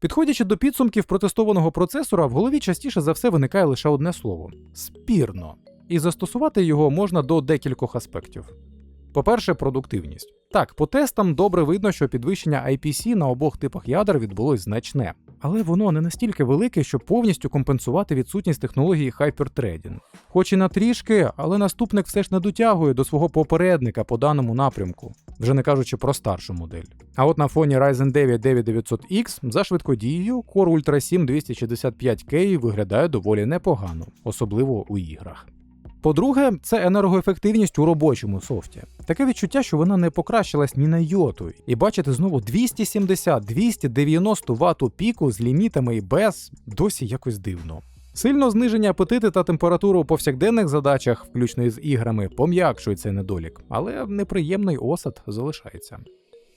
Підходячи до підсумків протестованого процесора, в голові частіше за все виникає лише одне слово спірно. І застосувати його можна до декількох аспектів. По-перше, продуктивність. Так, по тестам добре видно, що підвищення IPC на обох типах ядер відбулось значне, але воно не настільки велике, щоб повністю компенсувати відсутність технології Hyperthreading. Хоч і на трішки, але наступник все ж не дотягує до свого попередника по даному напрямку, вже не кажучи про старшу модель. А от на фоні Ryzen 9 9900X за швидкодією Core Ultra 7 265K виглядає доволі непогано, особливо у іграх. По-друге, це енергоефективність у робочому софті. Таке відчуття, що вона не покращилась ні на йоту. І бачити знову 270-290 Вт піку з лімітами і без досі якось дивно. Сильно зниження апетити та температури у повсякденних задачах, включно із іграми, пом'якшують цей недолік, але неприємний осад залишається.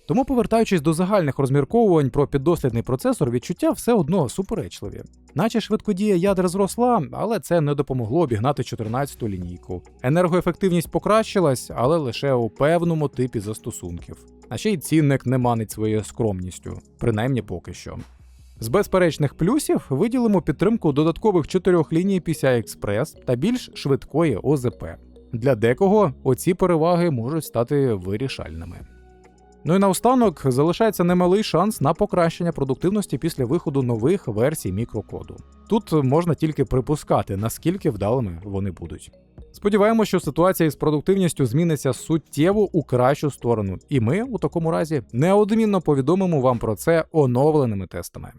Тому, повертаючись до загальних розмірковувань про піддослідний процесор, відчуття все одно суперечливі. Наче швидкодія ядер зросла, але це не допомогло обігнати 14-ту лінійку. Енергоефективність покращилась, але лише у певному типі застосунків. А ще й цінник не манить своєю скромністю, принаймні поки що. З безперечних плюсів виділимо підтримку додаткових чотирьох ліній PCI Express та більш швидкої ОЗП. Для декого оці переваги можуть стати вирішальними. Ну і наостанок залишається немалий шанс на покращення продуктивності після виходу нових версій мікрокоду. Тут можна тільки припускати, наскільки вдалими вони будуть. Сподіваємося, що ситуація із продуктивністю зміниться суттєво у кращу сторону, і ми у такому разі неодмінно повідомимо вам про це оновленими тестами.